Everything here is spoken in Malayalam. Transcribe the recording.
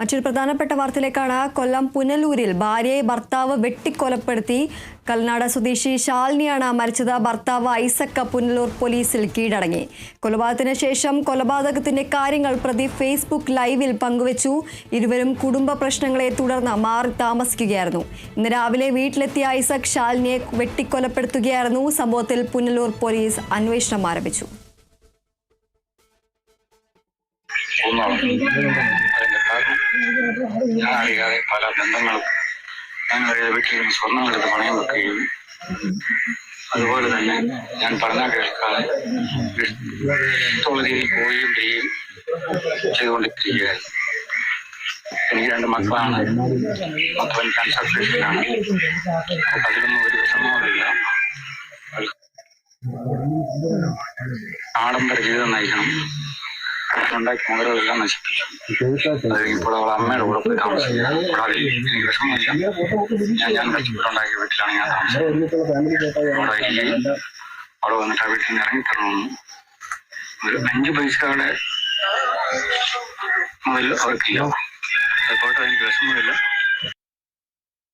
മറ്റൊരു പ്രധാനപ്പെട്ട വാർത്തയിലേക്കാണ് കൊല്ലം പുനലൂരിൽ ഭാര്യയെ ഭർത്താവ് വെട്ടിക്കൊലപ്പെടുത്തി. കൽനാട സ്വദേശി ശാലിനിയാണ് മരിച്ചത്. ഭർത്താവ് ഐസക്ക പുനലൂർ പോലീസിൽ കീഴടങ്ങി. കൊലപാതകത്തിന് ശേഷം കൊലപാതകത്തിന്റെ കാര്യങ്ങൾ പ്രതി ഫേസ്ബുക്ക് ലൈവിൽ പങ്കുവച്ചു. ഇരുവരും കുടുംബ പ്രശ്നങ്ങളെ തുടർന്ന് മാറി താമസിക്കുകയായിരുന്നു. ഇന്ന് രാവിലെ വീട്ടിലെത്തിയ ഐസക് ശാലിനിയെ വെട്ടിക്കൊലപ്പെടുത്തുകയായിരുന്നു. സംഭവത്തിൽ പുനലൂർ പോലീസ് അന്വേഷണം ആരംഭിച്ചു. ഞാൻ പല ബന്ധങ്ങളും ഞാൻ വീട്ടിൽ സ്വർണം എടുത്ത് പണയം വെക്കുകയും അതുപോലെ തന്നെ ഞാൻ പറഞ്ഞാൽ കേൾക്കാതെ രീതിയിൽ പോവുകയും ചെയ്യും ചെയ്തുകൊണ്ടിരിക്കുകയായിരുന്നു എനിക്ക് രണ്ട് മക്കളാണ്. മക്കളൻ ക്യാൻസർ പേഷ്യന്റാണ് അതിലൊന്നും ഒരു വിഷമവുമില്ല ആഡംബര ജീവിതം നയിക്കണം. ഉണ്ടാക്കി മുതലെല്ലാം നശിപ്പിച്ചു. ഇപ്പോൾ അവൾ അമ്മയുടെ കൂടെ പോയി താമസിക്കുന്നു. കൂടാതെ എനിക്ക് വിഷമമില്ല ഞാൻ ഞാൻ കഷ്ടപ്പെട്ടുണ്ടാക്കിയ വീട്ടിലാണ് ഞാൻ താമസിക്കുന്നത്. അവിടെ വന്നിട്ട് ആ വീട്ടിൽ നിന്ന് ഇറങ്ങിത്തരണമെന്ന് ഒരു അഞ്ച് പൈസയുടെ മുതൽ അവർക്കില്ല അതുപോലെ എനിക്ക് വിഷമമില്ല